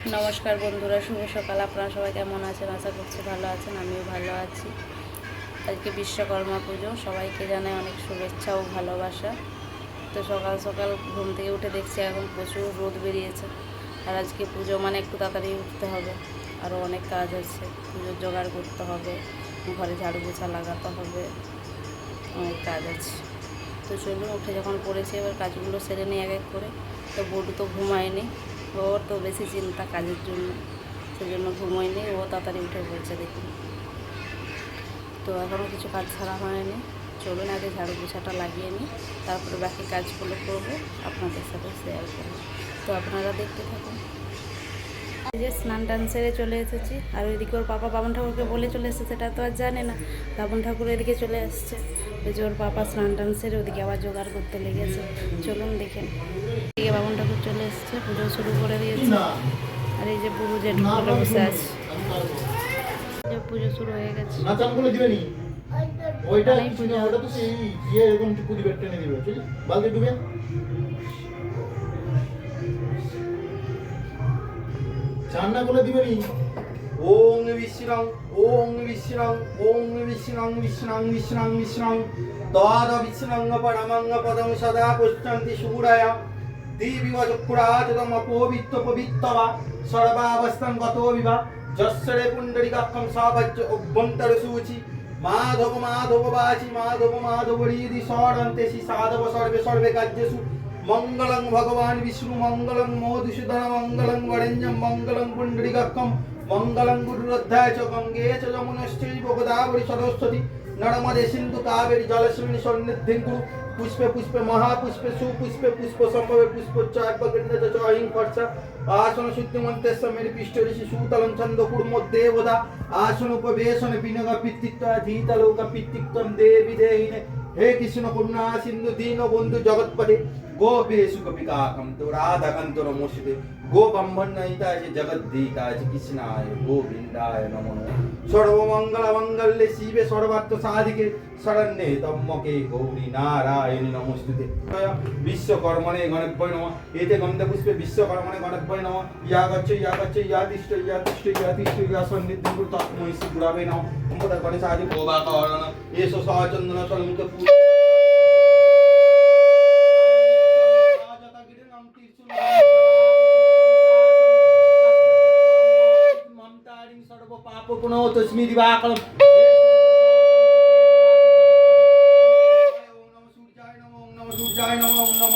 নমস্কার বন্ধুরা, শুভ সকাল। আপনারা সবাই কেমন আছেন? আশা করছি ভালো আছেন, আমিও ভালো আছি। আজকে বিশ্বকর্মা পুজো, সবাইকে জানাই অনেক শুভেচ্ছা ও ভালোবাসা। তো সকাল সকাল ঘুম থেকে উঠে দেখছি এখন প্রচুর রোদ বেরিয়েছে। আর আজকে পুজো মানে একটু তাড়াতাড়ি উঠতে হবে। আরও অনেক কাজ আছে, পুজোর জোগাড় করতে হবে, ঘরে ঝাড়ু পোছা লাগাতে হবে, অনেক কাজ আছে। তো চলুন, উঠে যখন পড়েছি এবার কাজগুলো সেরে নিই এক এক করে। তো বডু তো ঘুমায়নি। ওর তো বেশি চিন্তা কাজের জন্য, সেজন্য ঘুমোয়নি, ও তাড়াতাড়ি উঠে পড়ছে দেখুন তো এখনও কিছু কাজ ছাড়া হয়নি, চলুন আগে ঝাড়ু পোছাটা লাগিয়ে নিই, তারপরে বাকি কাজগুলো করব, আপনাদের সাথে শেয়ার করব। তো আপনারা দেখতে থাকুন। যে স্নান টান সেরে চলে এসেছি, আর ওইদিকে ওর পাপা বামন ঠাকুরকে বলে চলে এসেছে, সেটা তো আর জানে না। বামন ঠাকুর এদিকে চলে আসছে। ওই যে ওর পাপা স্নান টান সেরে ওদিকে আবার জোগাড় করতে লেগেছে। চলুন দেখেন এদিকে বামন ঠাকুর চলে এসছে পুজো শুরু করে দিয়েছে। আর এই যে পুরো জেঠু বলে বসে আছে। যে পুজো শুরু হয়ে গেছে। না চান করে দিবে নি। ওইটা ওখানেই কিছু পূজা। না, ওটা তো সেই ইয়ে এরকম পুঁতি বেট টেনে দিবে বালতি ডুবে। চান করে দিবে নি। ওং বিশ্রাং ওং বিশ্রাং ওং বিশ্রাং বিশ্রাং বিশ্রাং বিশ্রাং দ্বাদ বিশ্রাং পরমং পদং সদা পুষ্যন্তি সুরায়া দেবী চক্ষুরাচতম পবিত্র পবিত্রবা সর্বাবস্থান গত বিভা যশ্বরে পুণ্ডরিকাক্ষম সাবজ্য অভ্যন্তর সূচি মাধব মাধব বাচি মাধব মাধব রিদি সরন্তে শ্রী সাধব সর্বে সর্বে কার্যসু মঙ্গলং ভগবান বিষ্ণু মঙ্গলং মধুসূদন মঙ্গলং বরেণ্যম মঙ্গলং পুণ্ডরিকাক্ষম মঙ্গলং গুরুরধ্যায় গঙ্গে চ যমুনশ্চৈব গোদাবরী সরস্বতী নর্মদে সিন্ধু কাবেরী জলশ্রেণী সন্নিধিং কুরু পুষ্পে পুষ্পে মহাপুষ্পে সুপুষ্পে পুষ্প সম্ভবে পুষ্প চ অহিং ফর্ষা আসন শুদ্ধিমন্তেস্য মেরি পৃষ্ঠ ঋষি সুতলম ছন্দ দেবদা আসন উপবেশন বিনগ পিতৃত্ব ধীতলোক পিতৃত্ব দেবী দেহিনে হে কৃষ্ণ করুণা সিন্ধু দীন বন্ধু জগৎপদে গোপেশু কপিকাকম তো রাধাকান্ত নমস্তে গো ব্রহ্মণ্যিতায় জগদ্দীতায় কৃষ্ণায় গোবিন্দায় নমো সর্বমঙ্গল মঙ্গলে শিবে সর্বার্থ সাধিকে শরণ্যে তম্মকে গৌরী নারায়ণী নমস্তুতে বিশ্বকর্মণে গণভ্যয় নম এতে গন্ধ পুষ্পে বিশ্বকর্মণে গণভ্যয় নম ইয়া গচ্ছ ইয়া গচ্ছ ইয়া তিষ্ঠ ইয়া তিষ্ঠ ইয়া তিষ্ঠ ইয়া সন্নিধিং তস্মৈ শ্রী গুরাবে নম অম্বদ গণেশাদি গোবাকরণ নম ওম নম সূর্যায় নম ওম নম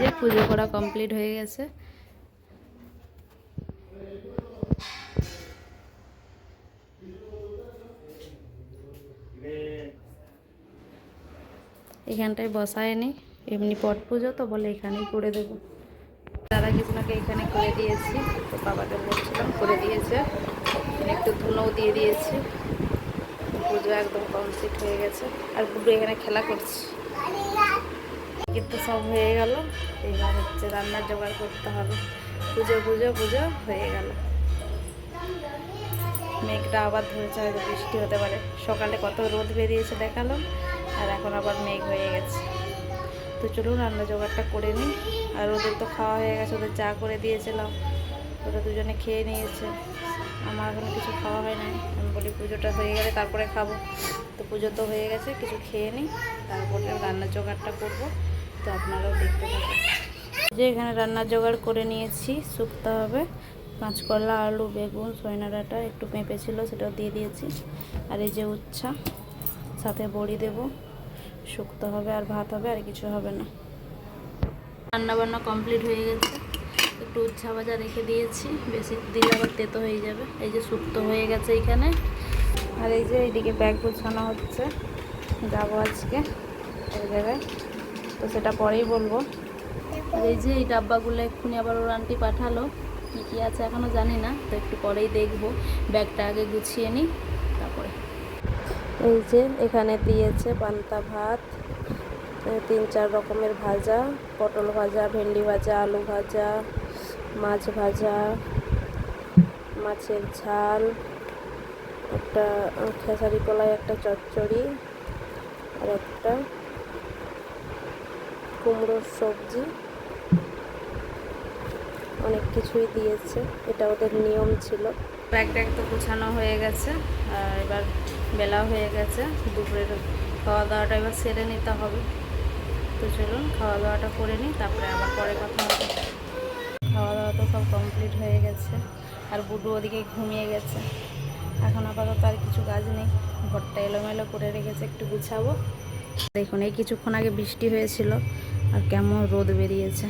যে পুজো করা কমপ্লিট হয়ে গেছে। এখানটায় বসায়নি, এমনি পট পুজো তো বলে এখানেই করে দেবো। দাদা কৃষ্ণকে এখানে করে দিয়েছি, তো বাবাকে বলছিলাম করে দিয়েছে। একটু ধুনোও দিয়ে দিয়েছি। পুজো একদম কমপ্লিট হয়ে গেছে। আর পুরো এখানে খেলা করছি। কিন্তু সব হয়ে গেল। এবার হচ্ছে রান্নার জোগাড় করতে হবে। পুজো পুজো পুজো হয়ে গেল। মেঘটা আবার ধরেছে, হয়তো বৃষ্টি হতে পারে। সকালে কত রোদ বেরিয়েছে দেখালাম, আর এখন আবার মেঘ হয়ে গেছে। তো চলুন, রান্না জোগাড়টা করে নিই। আর ওদের তো খাওয়া হয়ে গেছে, ওদের চা করে দিয়েছিলাম। ওরা দুজনে খেয়ে নিয়েছে। আমার এখনও কিছু খাওয়া হয় নাই। আমি বলি পুজোটা হয়ে গেলে তারপরে খাব। তো পুজো তো হয়ে গেছে, কিছু খেয়ে নিই। তারপরে রান্না জোগাড়টা করব। তো আপনারাও দেখতে থাকুন যে এখানে রান্নার জোগাড় করে নিয়েছি, শুকতে হবে কাঁচকলা আলু, বেগুন সয়না ডাঁটা, একটু পেঁপে ছিল সেটাও দিয়ে দিয়েছি। আর এই যে উচ্ছা, সাথে বড়ি দেব, শুকতে হবে আর ভাত হবে, আর কিছু হবে না। রান্না বান্না কমপ্লিট হয়ে গেছে। একটু উচ্ছা ভাজা রেখে দিয়েছি, বেশি দিলে আবার তেতো হয়ে যাবে। এই যে শুক্তো হয়ে গেছে এখানে। আর এই যে এইদিকে ব্যাগ গোছানো হচ্ছে, যাব আজকে। এক জায়গায় তো সেটা পরেই বলব। আর এই যে এই ডাব্বাগুলো এক্ষুনি আবার ওর আন্টি পাঠালো। কী কী আছে এখনও জানি না তো একটু পরেই দেখব। ব্যাগটা আগে গুছিয়ে নিই তারপরে। এই যে এখানে দিয়েছে পান্তা ভাত তিন চার রকমের ভাজা পটল ভাজা ভেন্ডি ভাজা আলু ভাজা মাছ ভাজা মাছের ঝাল একটা খেসারি কলাই একটা চচ্চড়ি আর একটা কুমড়োর সবজি। অনেক কিছুই দিয়েছে। এটা ওদের নিয়ম ছিল। ব্যাগ ট্যাগ তো গুছানো হয়ে গেছে, আর এবার বেলা হয়ে গেছে। দুপুরের খাওয়া দাওয়াটা এবার সেরে নিতে হবে। তো চলুন খাওয়া দাওয়াটা করে নিই, তারপরে আবার পরে কথা হবে। খাওয়া দাওয়া তো সব কমপ্লিট হয়ে গেছে, আর বুডু ওদিকে ঘুমিয়ে গেছে। এখন আপাতত আর কিছু কাজ নেই। ঘরটা এলোমেলো করে রেখেছে, একটু গুছাবো। দেখুন, এই কিছুক্ষণ আগে বৃষ্টি হয়েছিল। আর কেমন রোদ বেরিয়েছে।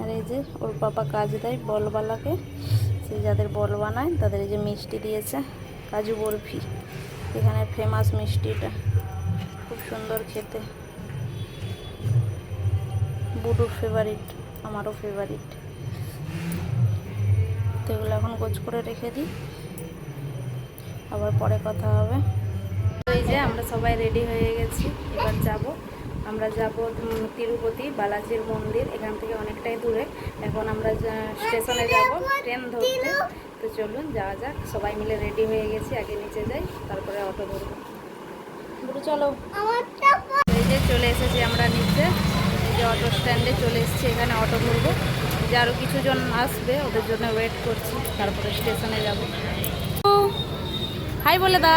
আর এই যে ওর পাপা কাজ দেয় বলবালাকে সে যাদের বল বানায় তাদের এই যে মিষ্টি দিয়েছে, কাজু বরফি। এখানে ফেমাস মিষ্টিটা, খুব সুন্দর খেতে। বুডুর ফেভারিট আমারও ফেভারিট তো এগুলো এখন গোছ করে রেখে দিই। আবার পরে কথা হবে। যে আমরা সবাই রেডি হয়ে গেছি, এবার যাব। আমরা যাব তিরুপতি, বালাজির মন্দির, এখান থেকে অনেকটাই দূরে। এখন আমরা স্টেশনে যাব, ট্রেন ধরতে। তো চলুন, যাওয়া যাক। সবাই মিলে রেডি হয়ে গেছি, আগে নিচে যাই, তারপরে অটো ধরবো। চলো। এই যে চলে এসেছি আমরা নিচে। যে অটো স্ট্যান্ডে চলে এসেছি, এখানে অটো ধরবো। যে আরও কিছুজন আসবে, ওদের জন্য ওয়েট করছি, তারপরে স্টেশনে যাব। হাই বলে দা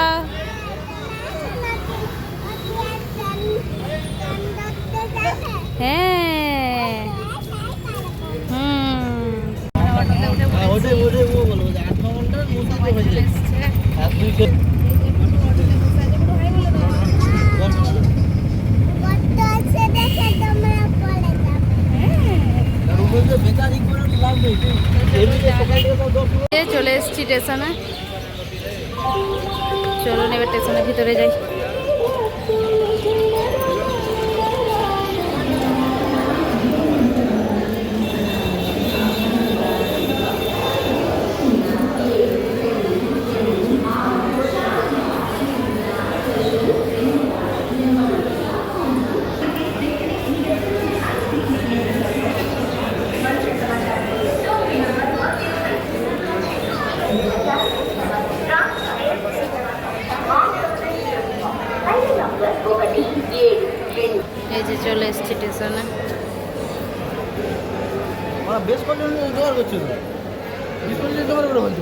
হ্যাঁ। হুম। এই চলে এসেছি স্টেশনে। চলুন এবার স্টেশনের ভিতরে যাই। স্টেশনে বেশ কজন জোগাড় করছিল বেশ কজন জোগাড় করে বলছি